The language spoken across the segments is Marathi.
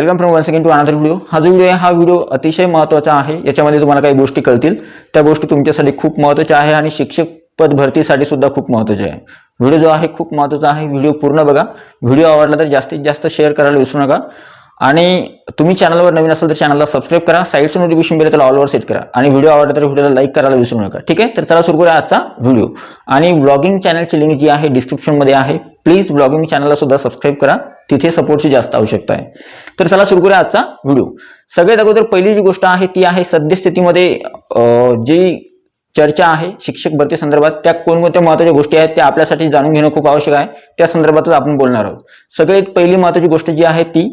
Welcome from one second to another video हा जो व्हिडिओ आहे हा व्हिडिओ अतिशय महत्त्वाचा आहे. याच्यामध्ये तुम्हाला काही गोष्टी कळतील. त्या गोष्टी तुमच्यासाठी खूप महत्त्वाच्या आहे आणि शिक्षक पद भरतीसाठी सुद्धा खूप महत्त्वाचे आहे. व्हिडिओ जो आहे खूप महत्त्वाचा आहे. व्हिडिओ पूर्ण बघा. व्हिडिओ आवडला तर जास्तीत जास्त शेअर करायला विसरू नका. आणि तुम्ही चॅनलवर नवीन असाल तर चॅनलला सबस्क्राईब करा. साईडचं नोटिफिकेशन बेल त्याला ऑलवर सेट करा. आणि व्हिडिओ आवडला तर व्हिडिओला लाईक करायला विसरू नका. ठीक आहे? तर चला सुरू करूया आजचा व्हिडिओ आणि ब्लॉगिंग चॅनलची लिंक जी आहे डिस्क्रिप्शनमध्ये आहे. प्लीज ब्लॉगिंग चॅनलला सुद्धा सबस्क्राईब करा. तिथे सपोर्टची जास्त आवश्यकता आहे. तर चला सुरू करूया आजचा व्हिडिओ सगळ्यात अगोदर पहिली जी गोष्ट आहे ती आहे सद्यस्थितीमध्ये जी चर्चा आहे शिक्षक भरती संदर्भात त्या कोणकोणत्या महत्त्वाच्या गोष्टी आहेत त्या आपल्यासाठी जाणून घेणं खूप आवश्यक आहे. त्या संदर्भातच आपण बोलणार आहोत. सगळ्यात पहिली महत्वाची गोष्ट जी आहे ती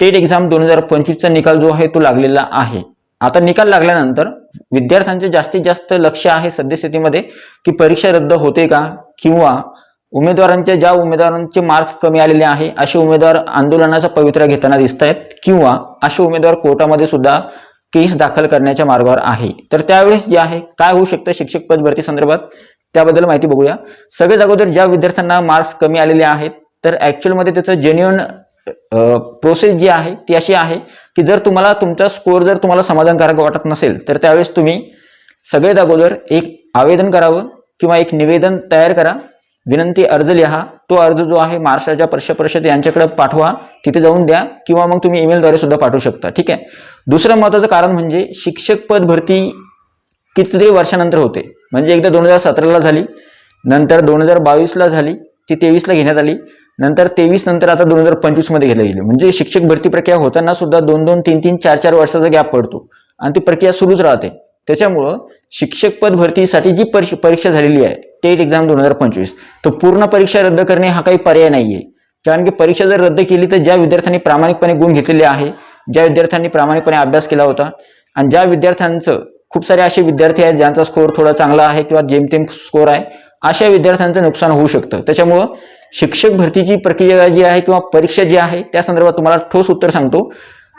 टेट एक्झाम दोन हजार पंचवीसचा निकाल जो आहे तो लागलेला आहे. आता निकाल लागल्यानंतर विद्यार्थ्यांचे जास्तीत जास्त लक्ष आहे सद्यस्थितीमध्ये की परीक्षा रद्द होते का? किंवा उमेदवारांच्या ज्या उमेदवारांचे मार्क्स कमी आलेले आहे असे उमेदवार आंदोलनाचा पवित्रा घेताना दिसत आहेत किंवा असे उमेदवार कोर्टामध्ये सुद्धा केस दाखल करण्याच्या मार्गावर आहे. तर त्यावेळेस जे आहे काय होऊ शकतं शिक्षक पद भरती संदर्भात? त्याबद्दल माहिती बघूया. सगळ्यात अगोदर ज्या विद्यार्थ्यांना मार्क्स कमी आलेले आहेत तर ऍक्च्युअलमध्ये त्याचं जेन्युअन प्रोसेस जी आहे ती अशी आहे की जर तुम्हाला तुमचा स्कोअर जर तुम्हाला समाधानकारक वाटत नसेल तर त्यावेळेस तुम्ही सगळ्यात अगोदर एक आवेदन करावं किंवा एक निवेदन तयार करा. विनंती अर्ज लिहा. तो अर्ज जो आहे महाराष्ट्राच्या परिषद परिषद यांच्याकडे पाठवा. तिथे जाऊन द्या किंवा मग तुम्ही ईमेलद्वारे सुद्धा पाठवू शकता. ठीक आहे? दुसरं महत्वाचं कारण म्हणजे शिक्षक पद भरती कितीतरी वर्षानंतर होते. म्हणजे एकदा दोन हजार सतराला झाली नंतर दोन हजार बावीसला झाली ती तेवीसला घेण्यात आली नंतर तेवीस नंतर आता दोन हजार पंचवीसमध्ये घेतली गेली. म्हणजे शिक्षक भरती प्रक्रिया होताना सुद्धा दोन दोन तीन तीन चार चार वर्षाचा गॅप पडतो आणि ती प्रक्रिया सुरूच राहते. त्याच्यामुळं शिक्षक पद भरतीसाठी जी परीक्षा झालेली आहे टेट एक्झाम दोन हजार पंचवीस. तो पूर्ण परीक्षा रद्द करणे हा काही पर्याय नाही आहे कारण की परीक्षा जर रद्द केली तर ज्या विद्यार्थ्यांनी प्रामाणिकपणे गुण घेतलेले आहे ज्या विद्यार्थ्यांनी प्रामाणिकपणे अभ्यास केला होता आणि ज्या विद्यार्थ्यांचं खूप सारे असे विद्यार्थी आहेत ज्यांचा स्कोअर थोडा चांगला आहे किंवा जेमतेम स्कोअर आहे अशा विद्यार्थ्यांचं नुकसान होऊ शकतं. त्याच्यामुळं शिक्षक भरतीची प्रक्रिया जी आहे किंवा परीक्षा जी आहे त्या संदर्भात तुम्हाला ठोस उत्तर सांगतो.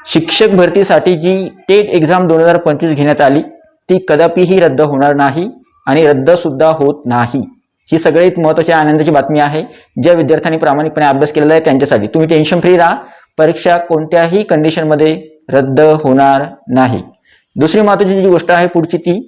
शिक्षक भरतीसाठी जी टेट एक्झाम दोन हजार पंचवीस घेण्यात आली ती कदापिही रद्द होणार नाही. आणि रद्द सुद्धा होत नाही. ही सगळ्यात महत्वाची आनंदाची बातमी आहे. ज्या विद्यार्थ्यांनी प्रामाणिकपणे अभ्यास केलेला आहे त्यांच्यासाठी. तुम्ही टेन्शन फ्री राहा. परीक्षा कोणत्याही कंडिशनमध्ये रद्द होणार नाही. दुसरी महत्वाची जी गोष्ट आहे पुढची ती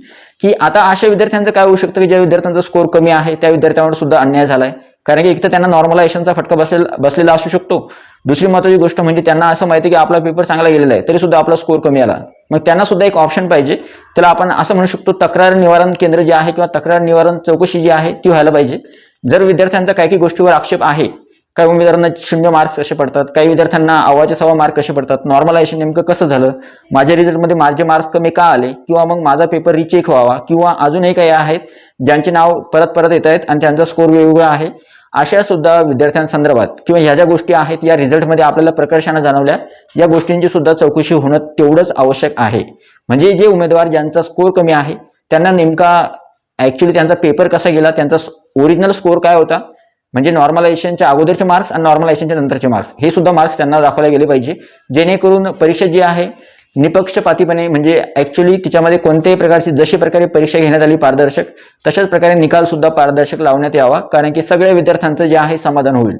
की आता अशा विद्यार्थ्यांचं काय होऊ शकतं की ज्या विद्यार्थ्यांचा स्कोर कमी आहे त्या विद्यार्थ्यांवर सुद्धा अन्याय झालाय. कारण की एक तर त्यांना नॉर्मलायझेशनचा फटका बसेल बसलेला असू शकतो. दुसरी महत्वाची गोष्ट म्हणजे त्यांना असं माहिती की आपला पेपर चांगला गेलेला आहे तरी सुद्धा आपला स्कोर कमी आला. मग त्यांना सुद्धा एक ऑप्शन पाहिजे. त्याला आपण असं म्हणू शकतो तक्रार निवारण केंद्र जे आहे किंवा तक्रार निवारण चौकशी जी आहे ती व्हायला पाहिजे. जर विद्यार्थ्यांचा काही काही गोष्टीवर आक्षेप आहे काही उमेदवारांना शून्य मार्क्स कसे पडतात काही विद्यार्थ्यांना अव्वाचे सव्वा मार्क कसे पडतात नॉर्मलायझेशन नेमकं कसं झालं माझ्या रिझल्टमध्ये माझे मार्क्स कमी का आले किंवा मग माझा पेपर रिचेक व्हावा किंवा अजूनही काही आहेत ज्यांचे नाव परत परत येत आहेत आणि त्यांचा स्कोअर वेगवेगळा आहे. अशा सुद्धा विद्यार्थ्यांसंदर्भात किंवा ह्या ज्या गोष्टी आहेत या रिझल्टमध्ये आपल्याला प्रकर्षानं जाणवल्या या गोष्टींची सुद्धा चौकशी होणं तेवढंच आवश्यक आहे. म्हणजे जे उमेदवार ज्यांचा स्कोर कमी आहे त्यांना नेमका ऍक्च्युली त्यांचा पेपर कसा गेला त्यांचा ओरिजिनल स्कोअर काय होता? म्हणजे नॉर्मलायझेशनच्या अगोदरचे मार्क्स आणि नॉर्मलायझेशनच्या नंतरचे मार्क्स हे सुद्धा मार्क्स त्यांना दाखवले गेले पाहिजे. जेणेकरून परीक्षा जी आहे निपक्षपातीपणे म्हणजे ऍक्च्युली तिच्यामध्ये कोणत्याही प्रकारची जशी प्रकारे परीक्षा घेण्यात आली पारदर्शक तशाच प्रकारे निकाल सुद्धा पारदर्शक लावण्यात यावा कारण की सगळ्या विद्यार्थ्यांचं जे आहे समाधान होईल.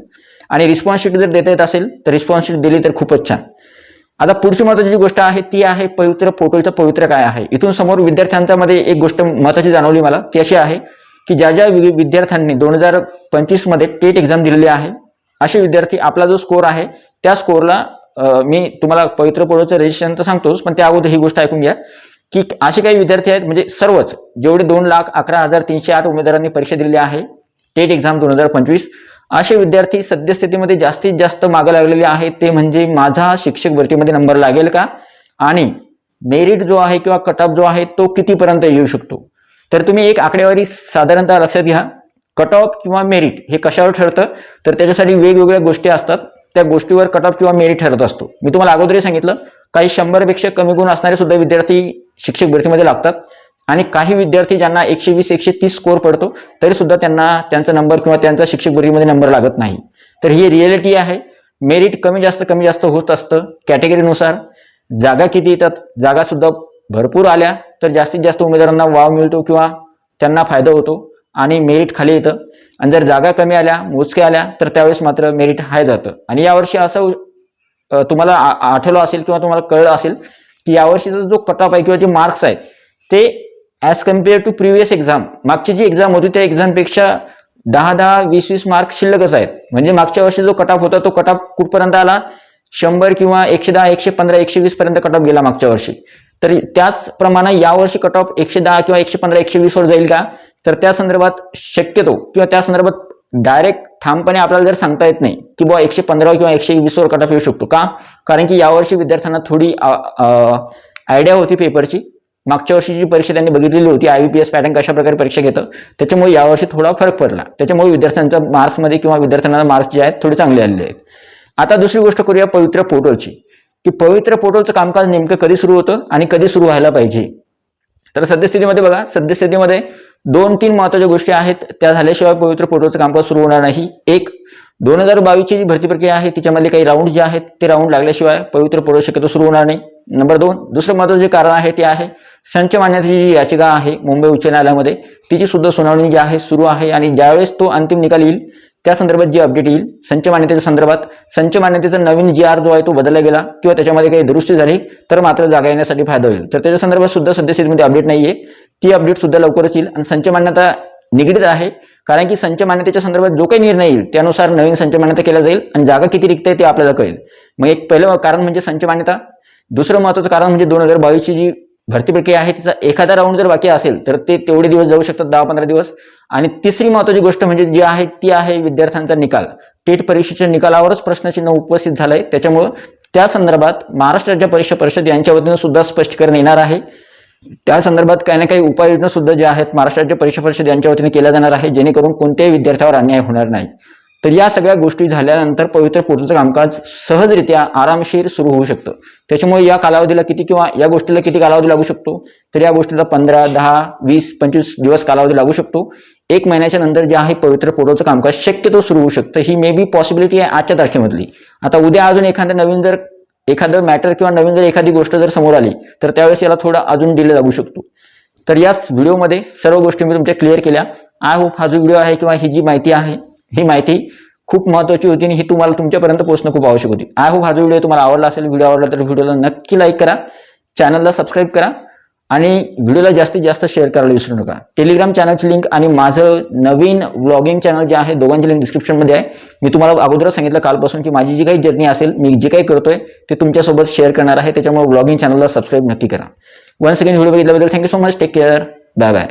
आणि रिस्पॉन्सिबिलिटी जर देता येत असेल तर रिस्पॉन्सिबिलिटी दिली तर खूपच छान. आता पुढची महत्वाची जी गोष्ट आहे ती आहे पवित्र पोर्टलचं पवित्र काय आहे? इथून समोर विद्यार्थ्यांच्या मध्ये एक गोष्ट महत्वाची जाणवली मला ती अशी आहे की ज्या ज्या विद्यार्थ्यांनी दोन हजार पंचवीसमध्ये टेट एक्झाम दिलेली आहे असे विद्यार्थी आपला जो स्कोअर आहे त्या स्कोअरला मी तुम्हाला पवित्र पोळोचं रजिस्ट्रेशन तर सांगतोच पण त्या अगोदर ही गोष्ट ऐकून घ्या. की असे काही विद्यार्थी आहेत म्हणजे सर्वच जेवढे दोन लाख अकरा हजार तीनशे आठ उमेदवारांनी परीक्षा दिलेली आहे टेट एक्झाम दोन हजार पंचवीस असे विद्यार्थी सद्यस्थितीमध्ये जास्तीत जास्त मागं लागलेले आहेत ते म्हणजे माझा शिक्षक भरतीमध्ये नंबर लागेल का? आणि मेरिट जो आहे किंवा कट ऑफ जो आहे तो कितीपर्यंत येऊ शकतो? तर तुम्ही एक आकडेवारी साधारणतः लक्षात घ्या. कट ऑफ किंवा मेरिट हे कशावर ठरतं? तर त्याच्यासाठी वेगवेगळ्या गोष्टी असतात. त्या गोष्टीवर कट ऑफ किंवा मेरिट ठरत असतो. मी तुम्हाला अगोदरही सांगितलं काही शंभरपेक्षा कमी गुण असणारे सुद्धा विद्यार्थी शिक्षक भरतीमध्ये लागतात. आणि काही विद्यार्थी ज्यांना एकशे वीस एकशे तीस स्कोअर पडतो तरी सुद्धा त्यांना त्यांचा नंबर किंवा त्यांचा शिक्षक भरतीमध्ये नंबर लागत नाही. तर ही रिअलिटी आहे. मेरिट कमी जास्त कमी जास्त होत असतं कॅटेगरीनुसार जागा किती येतात? जागा सुद्धा भरपूर आल्या तर जास्तीत जास्त उमेदवारांना वाव मिळतो किंवा त्यांना फायदा होतो. आणि मेरिट खाली येतं. आणि जर जागा कमी आल्या मोजक्या आल्या तर त्यावेळेस मात्र मेरिट हाय जातं. आणि यावर्षी असं तुम्हाला आठवलं असेल किंवा तुम्हाला कळलं असेल की यावर्षीचा जो कट ऑफ आहे किंवा जे मार्क्स आहेत ते as compare to previous exam मागची जी एक्झाम होती त्या एक्झामपेक्षा दहा दहा वीस वीस मार्क्स शिल्लकच आहेत. म्हणजे मागच्या वर्षी जो कट ऑफ होता तो कट ऑफ कुठपर्यंत आला? शंभर किंवा एकशे दहा एकशे पंधरा एकशे वीस पर्यंत कट ऑफ गेला मागच्या वर्षी. तर त्याचप्रमाणे यावर्षी कट ऑफ एकशे दहा किंवा एकशे पंधरा एकशे वीस वर जाईल का? तर त्या संदर्भात शक्यतो किंवा त्या संदर्भात डायरेक्ट ठामपणे आपल्याला जर सांगता येत नाही की बुवा एकशे पंधरा किंवा एकशे वीस वर कट ऑफ येऊ शकतो का? कारण की यावर्षी विद्यार्थ्यांना थोडी आयडिया होती पेपरची मागच्या वर्षी जी परीक्षा त्यांनी बघितलेली होती आयबीपीएस पॅटर्न कशा प्रकारे परीक्षा घेतं त्याच्यामुळे यावर्षी थोडा फरक पडला. त्याच्यामुळे विद्यार्थ्यांच्या मार्क्समध्ये किंवा विद्यार्थ्यांना मार्क्स जे आहेत थोडे चांगले आलेले आहेत. आता दुसरी गोष्ट करूया पवित्र पोर्टलची की पवित्र पोर्टलचं कामकाज नेमकं कधी सुरू होतं आणि कधी सुरू व्हायला पाहिजे? तर सद्यस्थितीमध्ये बघा सद्यस्थितीमध्ये दोन तीन महत्त्वाच्या गोष्टी आहेत. त्या झाल्याशिवाय पवित्र पोर्टलचं कामकाज सुरू होणार नाही. एक दोन हजार बावीसची जी भरती प्रक्रिया आहे तिच्यामध्ये काही राऊंड जे आहेत ते राऊंड लागल्याशिवाय पवित्र पोर्टल शक्यतो सुरू होणार नाही. नंबर दोन दुसरं महत्वाचं जे कारण आहे ते आहे संच मानण्याची जी याचिका आहे मुंबई उच्च न्यायालयामध्ये तिची सुद्धा सुनावणी जी आहे सुरू आहे. आणि ज्यावेळेस तो अंतिम निकाल येईल त्या संदर्भात जी अपडेट येईल संच मान्यतेच्या संदर्भात संच मान्यतेचा नवीन जी आर जो आहे तो बदलला गेला किंवा त्याच्यामध्ये काही दुरुस्ती झाली तर मात्र जागा येण्यासाठी फायदा होईल. तर त्याच्या संदर्भात सुद्धा सद्यस्थितीमध्ये अपडेट नाहीये. ती अपडेट सुद्धा लवकरच येईल आणि संच मान्यता निगडीत आहे. कारण की संच मान्यतेच्या संदर्भात जो काही निर्णय येईल त्यानुसार नवीन संच मान्यता केला जाईल आणि जागा किती रिक्त आहे ते आपल्याला कळेल. मग एक पहिलं कारण म्हणजे संच मान्यता. दुसरं महत्वाचं कारण म्हणजे दोन हजार बावीसची जी भरती प्रक्रिया आहे तिचा एखादा राऊंड जर बाकी असेल तर ते तेवढे दिवस जाऊ शकतात दहा पंधरा दिवस. आणि तिसरी महत्वाची गोष्ट म्हणजे जी आहे ती आहे विद्यार्थ्यांचा निकाल. टेट परीक्षेच्या निकालावरच प्रश्नचिन्ह उपस्थित झालंय. त्याच्यामुळं त्या संदर्भात महाराष्ट्र राज्य परीक्षा परिषद यांच्या वतीनं सुद्धा स्पष्टीकरण येणार आहे. त्या संदर्भात काही ना काही उपाययोजना सुद्धा ज्या आहेत महाराष्ट्र राज्य परीक्षा परिषद यांच्या वतीने केल्या जाणार आहे जेणेकरून कोणत्याही विद्यार्थ्यावर अन्याय होणार नाही. तर या सगळ्या गोष्टी झाल्यानंतर पवित्र पोर्टलचं कामकाज सहजरित्या आरामशीर सुरू होऊ शकतं. त्याच्यामुळे या कालावधीला किती किंवा या गोष्टीला किती कालावधी लागू शकतो? तर या गोष्टीला पंधरा दहा वीस पंचवीस दिवस कालावधी लागू शकतो. एक महिन्याच्या नंतर जे आहे पवित्र पोर्टलचं कामकाज शक्यतो सुरू होऊ शकतं. ही मे बी पॉसिबिलिटी आहे आजच्या तारखेमधली. आता उद्या अजून एखादं नवीन जर एखादं मॅटर किंवा नवीन जर एखादी गोष्ट जर समोर आली तर त्यावेळेस याला थोडा अजून डिले लागू शकतो. तर याच व्हिडिओमध्ये सर्व गोष्टी मी तुमच्या क्लिअर केल्या. आय होप हा जो व्हिडिओ आहे किंवा ही जी माहिती आहे ही माहिती खूप महत्वाची होती आणि ही तुम्हाला तुमच्यापर्यंत पोहोचणं खूप आवश्यक होती. आय होप हा जो व्हिडिओ तुम्हाला आवडला असेल व्हिडिओ आवडला तर व्हिडिओला नक्की लाईक करा चॅनलला सबस्क्राईब करा आणि व्हिडिओला जास्तीत जास्त शेअर करायला विसरू नका. टेलिग्राम चॅनलची लिंक आणि माझं नवीन व्लॉगिंग चॅनल जे आहे दोघांची लिंक डिस्क्रिप्शनमध्ये आहे. मी तुम्हाला अगोदरच सांगितलं कालपासून की माझी जी काही जर्नी असेल मी जे काही करतोय ते तुमच्यासोबत शेअर करणार आहे. त्याच्यामुळे व्लॉगिंग चॅनलला सबस्क्राईब नक्की करा. One second video बघितल्याबद्दल thank you so much take care bye bye